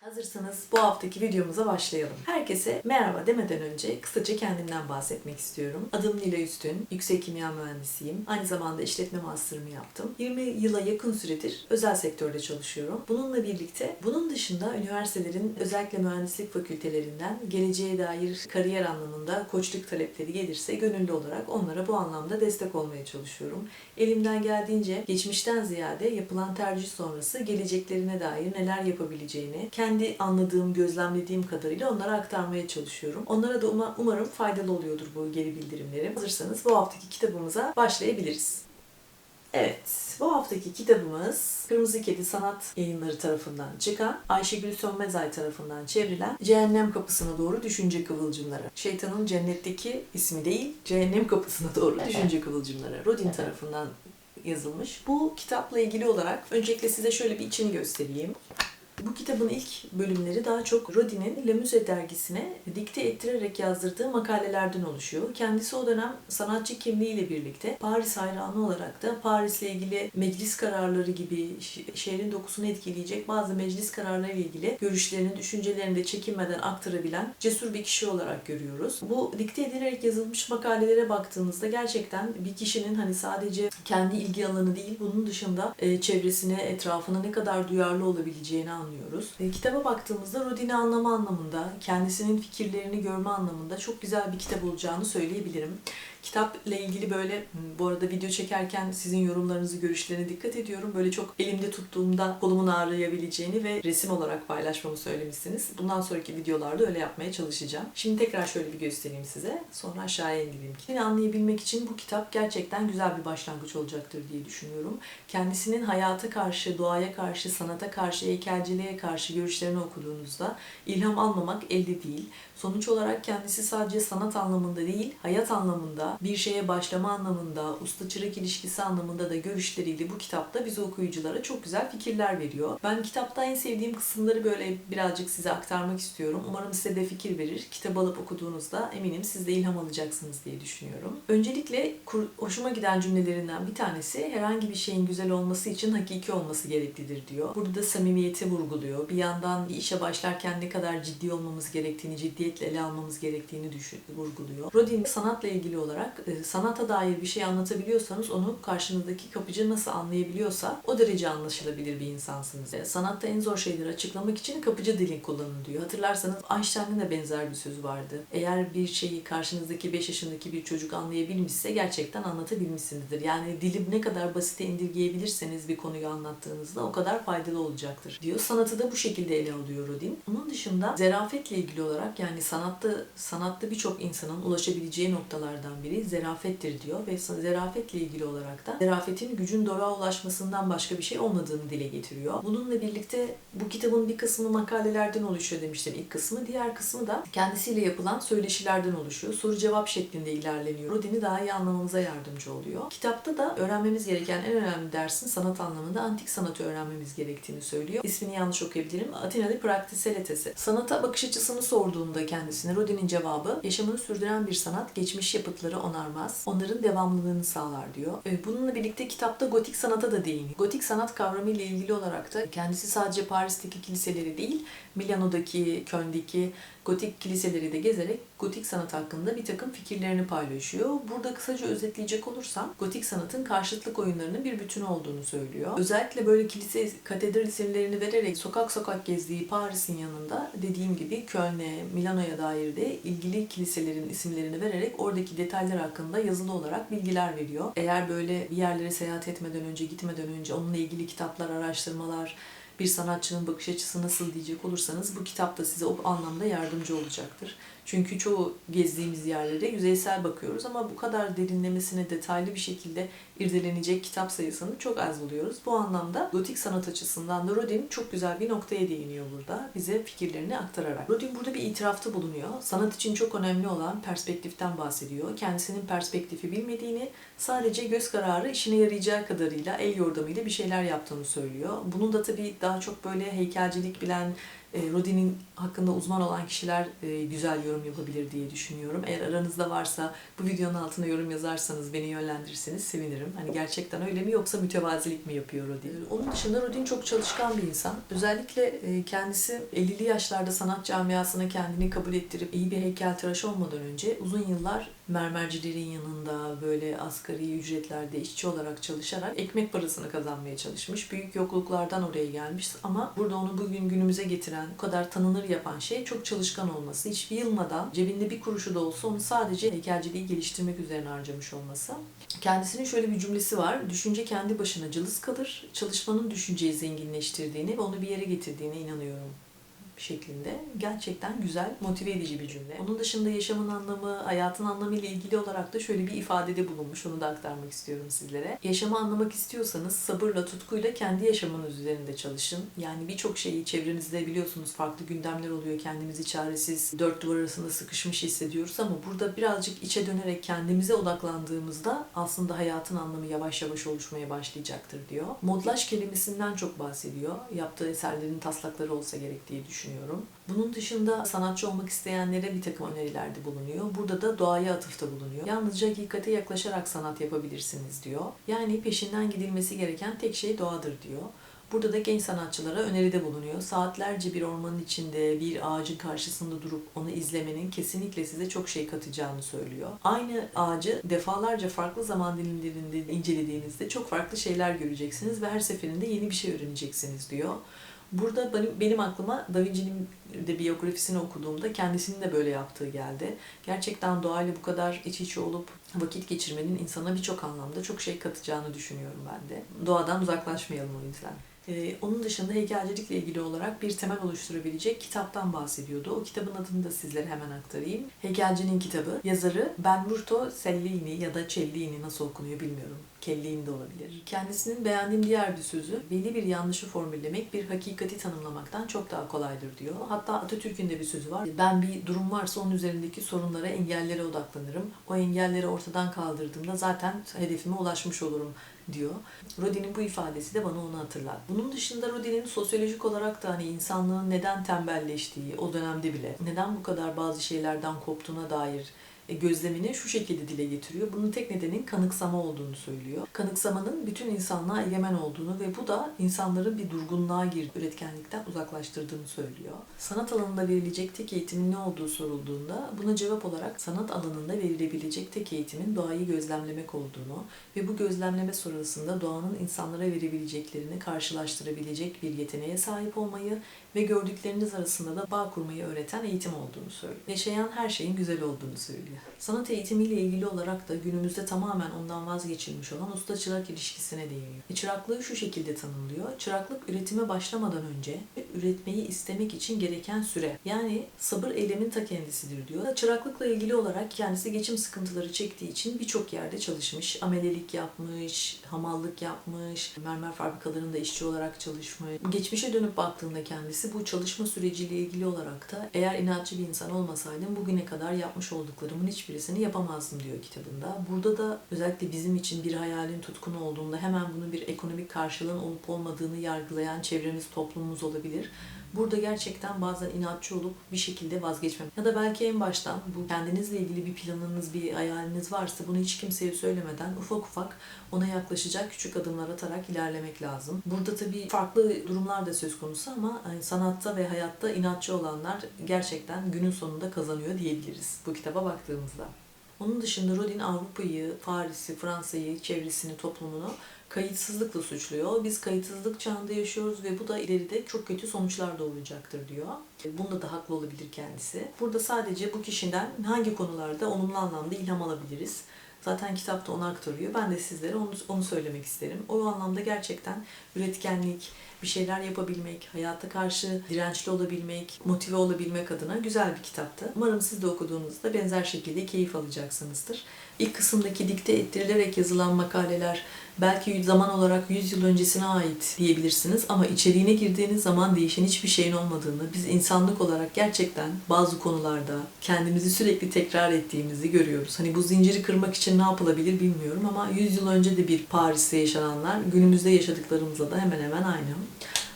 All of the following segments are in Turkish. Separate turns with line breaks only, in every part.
Hazırsanız bu haftaki videomuza başlayalım. Herkese merhaba demeden önce kısaca kendimden bahsetmek istiyorum. Adım Nila Üstün, yüksek kimya mühendisiyim. Aynı zamanda işletme master'ımı yaptım. 20 yıla yakın süredir özel sektörde çalışıyorum. Bununla birlikte bunun dışında üniversitelerin özellikle mühendislik fakültelerinden geleceğe dair kariyer anlamında koçluk talepleri gelirse gönüllü olarak onlara bu anlamda destek olmaya çalışıyorum. Elimden geldiğince geçmişten ziyade yapılan tercih sonrası geleceklerine dair neler yapabileceğini kendi anladığım, gözlemlediğim kadarıyla onlara aktarmaya çalışıyorum. Onlara da uma- umarım faydalı oluyordur bu geri bildirimlerim. Hazırsanız bu haftaki kitabımıza başlayabiliriz. Evet, bu haftaki kitabımız Kırmızı Kedi Sanat Yayınları tarafından çıkan, Ayşegül Sönmezay tarafından çevrilen Cehennem Kapısına Doğru Düşünce Kıvılcımları. Şeytanın cennetteki ismi değil, Cehennem Kapısına Doğru Düşünce Kıvılcımları. Rodin tarafından yazılmış. Bu kitapla ilgili olarak öncelikle size şöyle bir içini göstereyim. Bu kitabın ilk bölümleri daha çok Rodin'in Le Musée dergisine dikte ettirerek yazdırdığı makalelerden oluşuyor. Kendisi o dönem sanatçı kimliğiyle birlikte Paris hayranı olarak da Paris'le ilgili meclis kararları gibi şehrin dokusunu etkileyecek bazı meclis kararları ile ilgili görüşlerini, düşüncelerini de çekinmeden aktarabilen cesur bir kişi olarak görüyoruz. Bu dikte edilerek yazılmış makalelere baktığınızda gerçekten bir kişinin hani sadece kendi ilgi alanı değil bunun dışında e, çevresine, etrafına ne kadar duyarlı olabileceğini anlıyoruz. E, kitaba baktığımızda Rodin'i anlama anlamında, kendisinin fikirlerini görme anlamında çok güzel bir kitap olacağını söyleyebilirim. Kitapla ilgili böyle bu arada video çekerken sizin yorumlarınızı, görüşlerine dikkat ediyorum. Böyle çok elimde tuttuğumda kolumun ağrıyabileceğini ve resim olarak paylaşmamı söylemişsiniz. Bundan sonraki videolarda öyle yapmaya çalışacağım. Şimdi tekrar şöyle bir göstereyim size. Sonra aşağıya indireyim. Yine anlayabilmek için bu kitap gerçekten güzel bir başlangıç olacaktır diye düşünüyorum. Kendisinin hayata karşı, doğaya karşı, sanata karşı, heykelciliğe karşı görüşlerini okuduğunuzda ilham almamak elde değil. Sonuç olarak kendisi sadece sanat anlamında değil, hayat anlamında, bir şeye başlama anlamında, usta çırak ilişkisi anlamında da görüşleriyle bu kitapta bize okuyuculara çok güzel fikirler veriyor. Ben kitapta en sevdiğim kısımları böyle birazcık size aktarmak istiyorum. Umarım size de fikir verir. Kitabı alıp okuduğunuzda eminim siz de ilham alacaksınız diye düşünüyorum. Öncelikle hoşuma giden cümlelerinden bir tanesi herhangi bir şeyin güzel olması için hakiki olması gereklidir diyor. Burada da samimiyeti vurguluyor. Bir yandan bir işe başlarken ne kadar ciddi olmamız gerektiğini, ciddiyetle ele almamız gerektiğini düşün, vurguluyor. Rodin sanatla ilgili olarak e, sanata dair bir şey anlatabiliyorsanız onu karşınızdaki kapıcı nasıl anlayabiliyorsa o derece anlaşılabilir bir insansınız. E, Sanatta en zor şeyleri açıklamak için kapıcı dilin kullanın diyor. Hatırlarsanız Einstein'ın da benzer bir sözü vardı. Eğer bir şeyi karşınızdaki 5 yaşındaki bir çocuk anlayabilmişse gerçekten anlatabilmişsinizdir. Yani dilim ne kadar basite indirgeyebilirseniz bir konuyu anlattığınızda o kadar faydalı olacaktır diyor. Sanatı da bu şekilde ele alıyor Rodin. Onun dışında zerafetle ilgili olarak yani sanatta sanatta birçok insanın ulaşabileceği noktalardan biri zerafettir diyor ve zerafetle ilgili olarak da zerafetin gücün doruğa ulaşmasından başka bir şey olmadığını dile getiriyor. Bununla birlikte bu kitabın bir kısmı makalelerden oluşuyor demiştim ilk kısmı. Diğer kısmı da kendisiyle yapılan söyleşilerden oluşuyor. Soru cevap şeklinde ilerleniyor. Rodin'i daha iyi anlamamıza yardımcı oluyor. Kitapta da öğrenmemiz gereken en önemli dersin sanat anlamında antik sanatı öğrenmemiz gerektiğini söylüyor. İsmini yanlış okuyabilirim. Atina'da Praktiseletesi. Sanata bakış açısını sorduğunda kendisine Rodin'in cevabı yaşamını sürdüren bir sanat geçmiş yapıtları onarmaz. Onların devamlılığını sağlar diyor. E, Bununla birlikte kitapta gotik sanata da değiniyor. Gotik sanat kavramı ile ilgili olarak da kendisi sadece Paris'teki kiliseleri değil, Milano'daki, Köln'deki gotik kiliseleri de gezerek gotik sanat hakkında bir takım fikirlerini paylaşıyor. Burada kısaca özetleyecek olursam gotik sanatın karşıtlık oyunlarının bir bütünü olduğunu söylüyor. Özellikle böyle kilise, katedral isimlerini vererek sokak sokak gezdiği Paris'in yanında dediğim gibi Köln'e, Milano'ya dair de ilgili kiliselerin isimlerini vererek oradaki detaylar hakkında yazılı olarak bilgiler veriyor. Eğer böyle bir yerlere seyahat etmeden önce, gitmeden önce onunla ilgili kitaplar, araştırmalar, bir sanatçının bakış açısı nasıl diyecek olursanız bu kitap da size o anlamda yardımcı olacaktır. Çünkü çoğu gezdiğimiz yerlere yüzeysel bakıyoruz ama bu kadar derinlemesine detaylı bir şekilde irdelenecek kitap sayısını çok az buluyoruz. Bu anlamda gotik sanat açısından da Rodin çok güzel bir noktaya değiniyor burada. Bize fikirlerini aktararak. Rodin burada bir itirafta bulunuyor. Sanat için çok önemli olan perspektiften bahsediyor. Kendisinin perspektifi bilmediğini, sadece göz kararı işine yarayacağı kadarıyla el yordamıyla bir şeyler yaptığını söylüyor. Bunun da tabii daha çok böyle heykelcilik bilen E, Rodin'in hakkında uzman olan kişiler e, güzel yorum yapabilir diye düşünüyorum. Eğer aranızda varsa bu videonun altına yorum yazarsanız beni yönlendirirseniz sevinirim. Hani gerçekten öyle mi yoksa mütevazilik mi yapıyor Rodin? Onun dışında Rodin çok çalışkan bir insan. Özellikle e, kendisi 50'li yaşlarda sanat camiasına kendini kabul ettirip iyi bir heykeltıraş olmadan önce uzun yıllar mermercilerin yanında böyle asgari ücretlerde işçi olarak çalışarak ekmek parasını kazanmaya çalışmış. Büyük yokluklardan oraya gelmiş ama burada onu bugün günümüze getiren, bu kadar tanınır yapan şey çok çalışkan olması. Hiçbir yılmadan cebinde bir kuruşu da olsa onu sadece heykelciliği geliştirmek üzerine harcamış olması. Kendisinin şöyle bir cümlesi var. Düşünce kendi başına cılız kalır. Çalışmanın düşünceyi zenginleştirdiğini ve onu bir yere getirdiğine inanıyorum şeklinde gerçekten güzel, motive edici bir cümle. Onun dışında yaşamın anlamı, hayatın anlamı ile ilgili olarak da şöyle bir ifadede bulunmuş. Onu da aktarmak istiyorum sizlere. Yaşamı anlamak istiyorsanız sabırla, tutkuyla kendi yaşamınız üzerinde çalışın. Yani birçok şeyi çevrenizde biliyorsunuz farklı gündemler oluyor. Kendimizi çaresiz, dört duvar arasında sıkışmış hissediyoruz ama burada birazcık içe dönerek kendimize odaklandığımızda aslında hayatın anlamı yavaş yavaş oluşmaya başlayacaktır diyor. Modlaj kelimesinden çok bahsediyor. Yaptığı eserlerin taslakları olsa gerek diye düşünüyorum düşünüyorum. Bunun dışında sanatçı olmak isteyenlere bir takım önerilerde bulunuyor. Burada da doğaya atıfta bulunuyor. Yalnızca hakikate yaklaşarak sanat yapabilirsiniz diyor. Yani peşinden gidilmesi gereken tek şey doğadır diyor. Burada da genç sanatçılara öneride bulunuyor. Saatlerce bir ormanın içinde bir ağacın karşısında durup onu izlemenin kesinlikle size çok şey katacağını söylüyor. Aynı ağacı defalarca farklı zaman dilimlerinde incelediğinizde çok farklı şeyler göreceksiniz ve her seferinde yeni bir şey öğreneceksiniz diyor. Burada benim, benim aklıma Da Vinci'nin de biyografisini okuduğumda kendisinin de böyle yaptığı geldi. Gerçekten doğayla bu kadar iç içe olup vakit geçirmenin insana birçok anlamda çok şey katacağını düşünüyorum ben de. Doğadan uzaklaşmayalım o yüzden. Ee, onun dışında heykelcilikle ilgili olarak bir temel oluşturabilecek kitaptan bahsediyordu. O kitabın adını da sizlere hemen aktarayım. Heykelcinin kitabı. Yazarı Benvenuto Cellini ya da Cellini nasıl okunuyor bilmiyorum. Kellini de olabilir. Kendisinin beğendiğim diğer bir sözü, belli bir yanlışı formüllemek bir hakikati tanımlamaktan çok daha kolaydır diyor. Hatta Atatürk'ün de bir sözü var. Ben bir durum varsa onun üzerindeki sorunlara, engellere odaklanırım. O engelleri ortadan kaldırdığımda zaten hedefime ulaşmış olurum diyor. Rodin'in bu ifadesi de bana onu hatırlar. Bunun dışında Rodin'in sosyolojik olarak da hani insanlığın neden tembelleştiği o dönemde bile neden bu kadar bazı şeylerden koptuğuna dair gözlemini şu şekilde dile getiriyor. Bunun tek nedenin kanıksama olduğunu söylüyor. Kanıksamanın bütün insanlığa egemen olduğunu ve bu da insanları bir durgunluğa girdi, üretkenlikten uzaklaştırdığını söylüyor. Sanat alanında verilecek tek eğitimin ne olduğu sorulduğunda buna cevap olarak sanat alanında verilebilecek tek eğitimin doğayı gözlemlemek olduğunu ve bu gözlemleme sonrasında doğanın insanlara verebileceklerini karşılaştırabilecek bir yeteneğe sahip olmayı ve gördükleriniz arasında da bağ kurmayı öğreten eğitim olduğunu söylüyor. Yaşayan her şeyin güzel olduğunu söylüyor. Sanat eğitimiyle ilgili olarak da günümüzde tamamen ondan vazgeçilmiş olan usta-çırak ilişkisine değiniyor. E, çıraklığı şu şekilde tanımlıyor. Çıraklık üretime başlamadan önce üretmeyi istemek için gereken süre. Yani sabır eylemin ta kendisidir diyor. Çıraklıkla ilgili olarak kendisi geçim sıkıntıları çektiği için birçok yerde çalışmış. Amelelik yapmış, hamallık yapmış, mermer fabrikalarında işçi olarak çalışmış. Geçmişe dönüp baktığında kendisi bu çalışma süreciyle ilgili olarak da eğer inatçı bir insan olmasaydım bugüne kadar yapmış olduklarımın hiçbirisini yapamazdım diyor kitabında. Burada da özellikle bizim için bir hayalin tutkunu olduğunda hemen bunun bir ekonomik karşılığın olup olmadığını yargılayan çevremiz, toplumumuz olabilir. Burada gerçekten bazen inatçı olup bir şekilde vazgeçmem. Ya da belki en baştan bu kendinizle ilgili bir planınız, bir hayaliniz varsa bunu hiç kimseye söylemeden ufak ufak ona yaklaşacak küçük adımlar atarak ilerlemek lazım. Burada tabii farklı durumlar da söz konusu ama hani sanatta ve hayatta inatçı olanlar gerçekten günün sonunda kazanıyor diyebiliriz bu kitaba baktığımızda. Onun dışında Rodin Avrupa'yı, Paris'i, Fransa'yı, çevresini, toplumunu kayıtsızlıkla suçluyor. Biz kayıtsızlık çağında yaşıyoruz ve bu da ileride çok kötü sonuçlar doğuracaktır diyor. Bunda da haklı olabilir kendisi. Burada sadece bu kişiden hangi konularda olumlu anlamda ilham alabiliriz? Zaten kitapta onu aktarıyor. Ben de sizlere onu, onu söylemek isterim. O anlamda gerçekten üretkenlik, bir şeyler yapabilmek, hayata karşı dirençli olabilmek, motive olabilmek adına güzel bir kitaptı. Umarım siz de okuduğunuzda benzer şekilde keyif alacaksınızdır. İlk kısımdaki dikte ettirilerek yazılan makaleler belki zaman olarak 100 yıl öncesine ait diyebilirsiniz ama içeriğine girdiğiniz zaman değişen hiçbir şeyin olmadığını, biz insanlık olarak gerçekten bazı konularda kendimizi sürekli tekrar ettiğimizi görüyoruz. Hani bu zinciri kırmak için ne yapılabilir bilmiyorum ama 100 yıl önce de bir Paris'te yaşananlar günümüzde yaşadıklarımızla da hemen hemen aynı.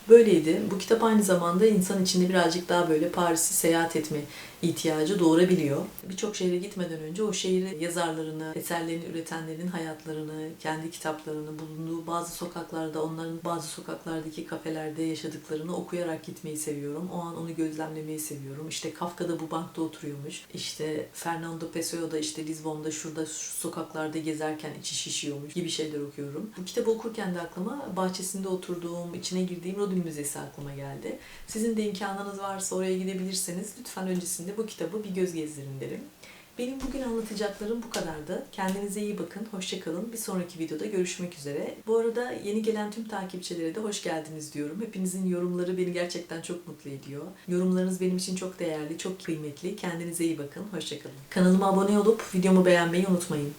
Böyleydi. Bu kitap aynı zamanda insan içinde birazcık daha böyle Paris'i seyahat etme ihtiyacı doğurabiliyor. Birçok şehre gitmeden önce o şehri yazarlarını, eserlerini üretenlerin hayatlarını, kendi kitaplarını, bulunduğu bazı sokaklarda, onların bazı sokaklardaki kafelerde yaşadıklarını okuyarak gitmeyi seviyorum. O an onu gözlemlemeyi seviyorum. İşte Kafka'da bu bankta oturuyormuş. İşte Fernando Pessoa da işte Lizbon'da şurada şu sokaklarda gezerken içi şişiyormuş gibi şeyler okuyorum. Bu kitabı okurken de aklıma bahçesinde oturduğum, içine girdiğim Rodin Müzesi aklıma geldi. Sizin de imkanınız varsa oraya gidebilirseniz lütfen öncesinde bu kitabı bir göz gezdirin derim. Benim bugün anlatacaklarım bu kadardı. Kendinize iyi bakın, hoşçakalın. Bir sonraki videoda görüşmek üzere. Bu arada yeni gelen tüm takipçilere de hoş geldiniz diyorum. Hepinizin yorumları beni gerçekten çok mutlu ediyor. Yorumlarınız benim için çok değerli, çok kıymetli. Kendinize iyi bakın, hoşçakalın. Kanalıma abone olup videomu beğenmeyi unutmayın.